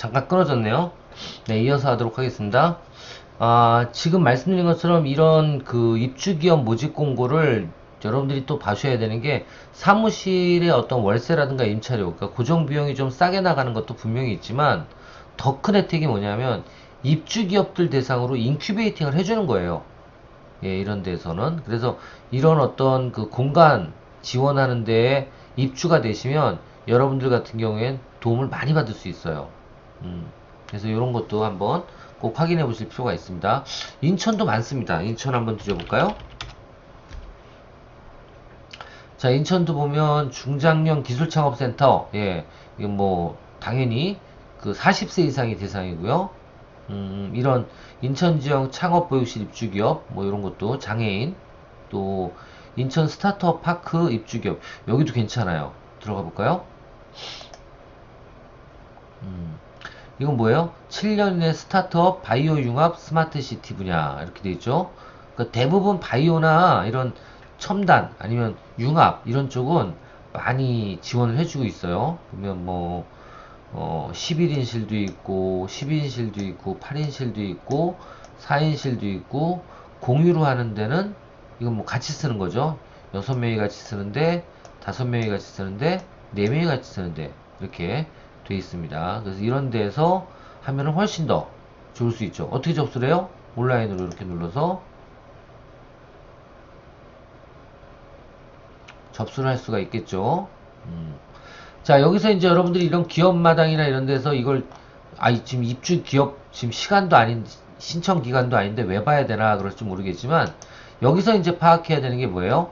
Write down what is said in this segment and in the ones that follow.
잠깐 끊어졌네요. 네, 이어서 하도록 하겠습니다. 아, 지금 말씀드린 것처럼 이런 그 입주기업 모집 공고를 여러분들이 또 봐셔야 되는 게 사무실의 어떤 월세라든가 임차료, 그러니까 고정 비용이 좀 싸게 나가는 것도 분명히 있지만 더 큰 혜택이 뭐냐면 입주 기업들 대상으로 인큐베이팅을 해주는 거예요. 예, 이런 데서는. 그래서 이런 어떤 그 공간 지원하는 데에 입주가 되시면 여러분들 같은 경우엔 도움을 많이 받을 수 있어요. 음, 그래서 이런 것도 한번 꼭 확인해 보실 필요가 있습니다. 인천도 많습니다. 인천 한번 드려볼까요? 자, 인천도 보면 중장년 기술창업센터, 예, 이건 뭐, 당연히 그 40세 이상이 대상이고요. 음, 이런 인천 지역 창업 보육실 입주기업, 뭐 이런 것도 장애인, 또 인천 스타트업 파크 입주기업, 여기도 괜찮아요. 들어가 볼까요? 음, 이건 뭐예요? 7년 이내 스타트업 바이오 융합 스마트 시티 분야 이렇게 돼 있죠. 그러니까 대부분 바이오나 이런 첨단 아니면 융합 이런 쪽은 많이 지원을 해주고 있어요. 보면 뭐 어, 11인실도 있고 12인실도 있고 8인실도 있고 4인실도 있고 공유로 하는 데는 이건 뭐 같이 쓰는 거죠. 6명이 같이 쓰는데 5명이 같이 쓰는데 4명이 같이 쓰는데 이렇게 돼 있습니다. 그래서 이런 데에서 하면은 훨씬 더 좋을 수 있죠. 어떻게 접수를 해요? 온라인으로 이렇게 눌러서 접수를 할 수가 있겠죠. 음. 자, 여기서 이제 여러분들이 이런 기업 마당이나 이런 데서 이걸, 아, 지금 입주 기업, 지금 시간도 아닌, 신청 기간도 아닌데 왜 봐야 되나 그럴지 모르겠지만, 여기서 이제 파악해야 되는 게 뭐예요?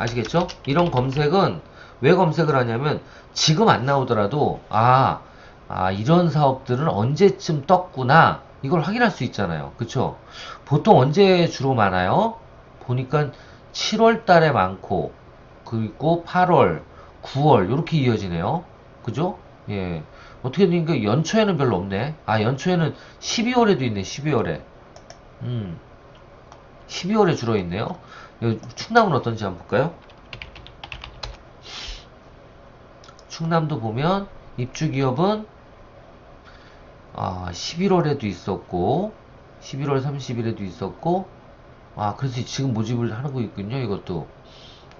아시겠죠? 이런 검색은 왜 검색을 하냐면 지금 안 나오더라도 아, 아 이런 사업들은 언제쯤 떴구나 이걸 확인할 수 있잖아요. 그쵸? 보통 언제 주로 많아요? 보니까 7월 달에 많고 그리고 8월, 9월 이렇게 이어지네요. 그죠? 예. 어떻게 되니까 연초에는 별로 없네. 아 연초에는 12월에도 있네. 12월에. 음. 12월에 주로 있네요. 충남은 어떤지 한번 볼까요? 충남도 보면 입주 기업은 아, 11월에도 있었고 11월 30일에도 있었고 아 그래서 지금 모집을 하고 있군요 이것도.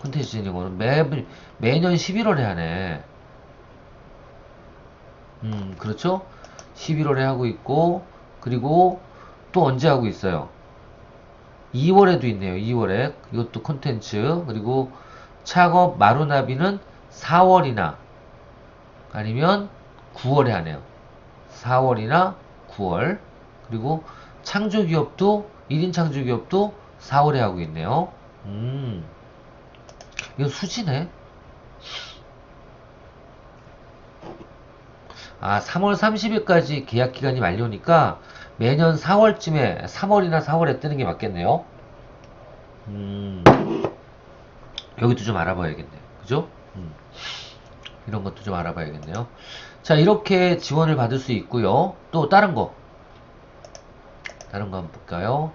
콘텐츠 진행은 매, 매년 11월에 하네. 음 그렇죠? 11월에 하고 있고 그리고 또 언제 하고 있어요 2월에도 있네요 2월에 이것도 콘텐츠 그리고 창업 마루나비는 4월이나 아니면 9월에 하네요. 4월이나 9월. 그리고 창조기업도, 1인 창조기업도 4월에 하고 있네요. 음. 이거 수지네. 아, 3월 30일까지 계약 기간이 만료니까 매년 4월쯤에, 3월이나 4월에 뜨는 게 맞겠네요. 음. 여기도 좀 알아봐야겠네요. 그죠? 음. 이런 것도 좀 알아봐야겠네요. 자, 이렇게 지원을 받을 수 있고요. 또 다른 거. 다른 거 한번 볼까요?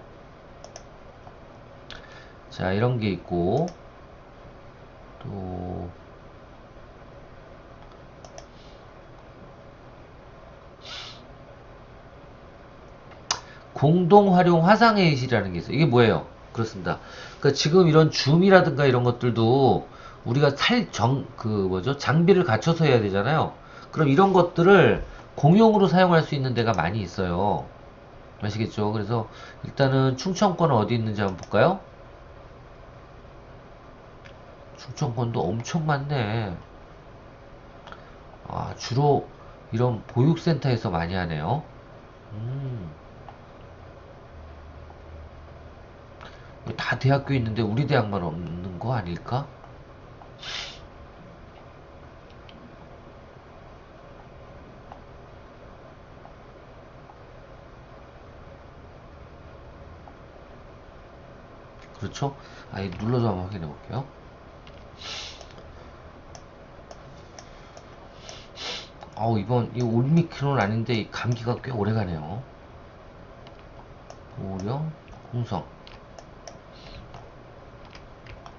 자, 이런 게 있고 또 공동 활용 화상회의실이라는 게 있어요. 이게 뭐예요? 그렇습니다. 그러니까 지금 이런 줌이라든가 이런 것들도 우리가 살 정, 그 뭐죠? 장비를 갖춰서 해야 되잖아요. 그럼 이런 것들을 공용으로 사용할 수 있는 데가 많이 있어요. 아시겠죠? 그래서 일단은 충청권은 어디 있는지 한번 볼까요? 충청권도 엄청 많네. 아, 주로 이런 보육센터에서 많이 하네요. 음. 다 대학교 있는데 우리 대학만 없는 거 아닐까? 그렇죠? 아니 눌러서 한번 확인해 볼게요. 아우 이번 이 올미크론 아닌데 이 감기가 꽤 오래 가네요. 오령 홍성.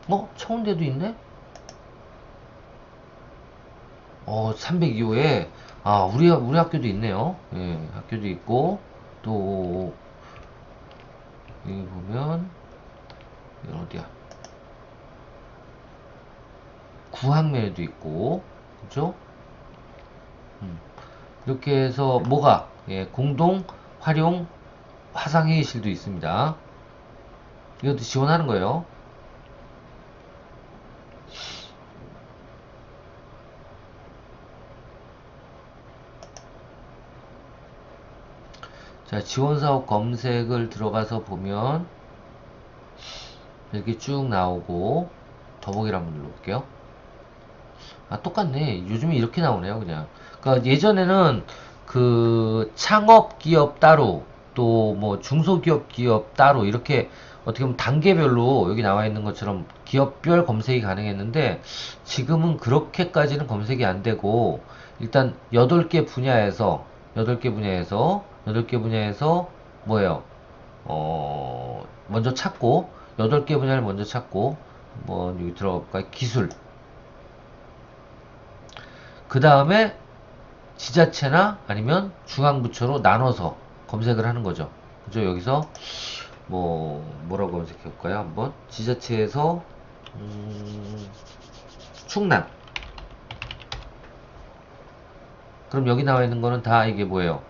어 청운대도 있네? 어 302호에 아 우리 우리 학교도 있네요. 예 학교도 있고 또 여기 보면 이건 어디야? 구학면에도 있고 그죠? 음, 이렇게 해서 뭐가 예, 공동 활용 화상회의실도 있습니다. 이것도 지원하는 거예요. 자, 지원사업 검색을 들어가서 보면 이렇게 쭉 나오고 더보기를 한번 눌러볼게요. 아, 똑같네. 요즘에 이렇게 나오네요, 그냥. 그러니까 예전에는 그 창업 기업 따로 또 뭐 중소기업 기업 따로 이렇게 어떻게 보면 단계별로 여기 나와 있는 것처럼 기업별 검색이 가능했는데 지금은 그렇게까지는 검색이 안 되고 일단 8개 분야에서 8개 분야에서 8개 분야에서 뭐예요? 어, 먼저 찾고 8개 분야를 먼저 찾고 뭐 여기 들어갈까요? 기술 그 다음에 지자체나 아니면 중앙부처로 나눠서 검색을 하는 거죠. 그죠? 여기서 뭐 뭐라고 검색해 볼까요? 한번 지자체에서 음, 충남. 그럼 여기 나와 있는 거는 다 이게 뭐예요?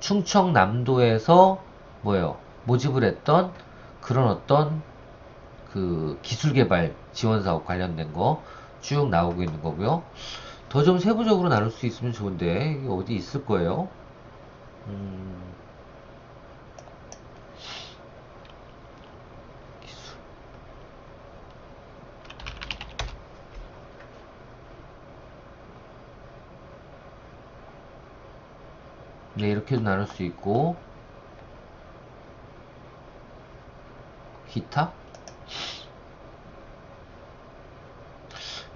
충청남도에서 뭐예요? 모집을 했던 그런 어떤 그 기술개발 지원 사업 관련된 거 쭉 나오고 있는 거고요. 더 좀 세부적으로 나눌 수 있으면 좋은데 어디 있을 거예요. 음, 네, 이렇게도 나눌 수 있고 기타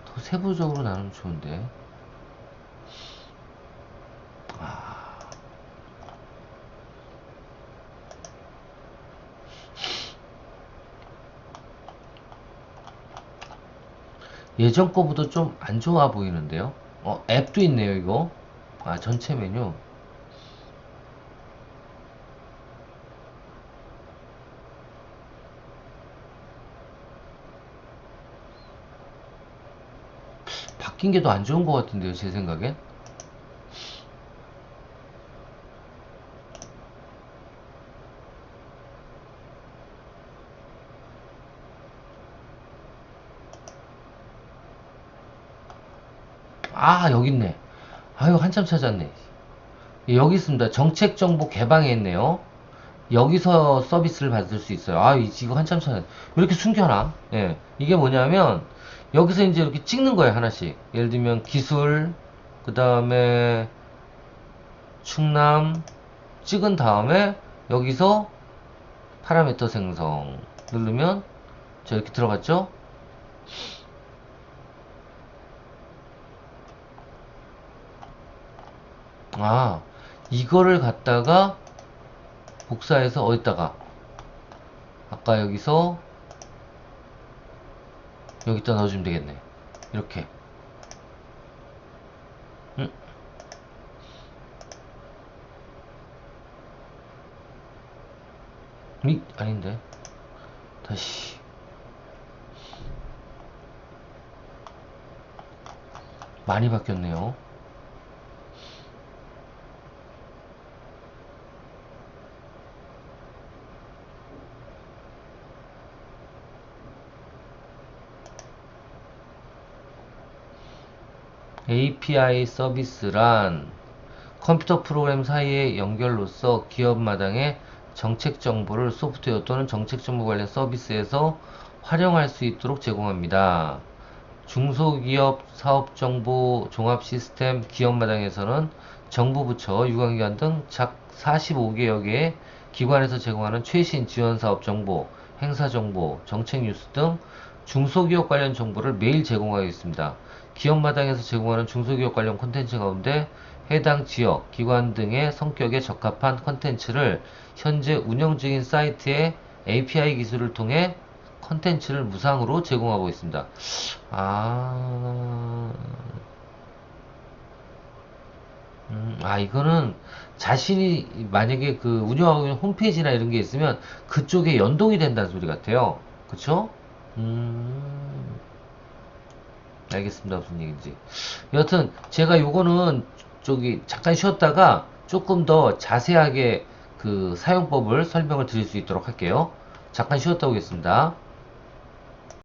더 세부적으로 나누면 좋은데 예전 거보다 좀 안 좋아 보이는데요. 어, 앱도 있네요, 이거. 아, 전체 메뉴. 바뀐 게 더 안 좋은 것 같은데요, 제 생각엔. 아, 여기 있네. 아유, 한참 찾았네. 예, 여기 있습니다. 정책 정보 개방에 있네요. 여기서 서비스를 받을 수 있어요. 아, 이- 이거 한참 찾았네. 왜 이렇게 숨겨놔? 예. 이게 뭐냐면, 여기서 이제 이렇게 찍는 거예요, 하나씩. 예를 들면, 기술, 그 다음에, 충남, 찍은 다음에, 여기서 파라미터 생성 누르면, 저 이렇게 들어갔죠? 아, 이거를 갖다가 복사해서 어디다가 아까 여기서 여기다 넣어주면 되겠네. 이렇게. 응? 이 아닌데. 다시. 많이 바뀌었네요. API 서비스란 컴퓨터 프로그램 사이의 연결로서 기업마당의 정책 정보를 소프트웨어 또는 정책 정보 관련 서비스에서 활용할 수 있도록 제공합니다. 중소기업 사업정보 종합 시스템 기업마당에서는 정부부처, 유관기관 등작 45개여 개의 기관에서 제공하는 최신 지원사업 정보, 행사 정보, 정책 뉴스 등 중소기업 관련 정보를 매일 제공하고 있습니다. 기업마당에서 제공하는 중소기업 관련 콘텐츠 가운데 해당 지역, 기관 등의 성격에 적합한 컨텐츠를 현재 운영 중인 사이트의 API 기술을 통해 컨텐츠를 무상으로 제공하고 있습니다. 아, 음, 아, 이거는 자신이 만약에 그 운영하고 있는 홈페이지나 이런 게 있으면 그쪽에 연동이 된다는 소리 같아요. 그쵸? 음, 알겠습니다. 무슨 얘기인지. 여하튼, 제가 요거는 저기 잠깐 쉬었다가 조금 더 자세하게 그 사용법을 설명을 드릴 수 있도록 할게요. 잠깐 쉬었다 오겠습니다.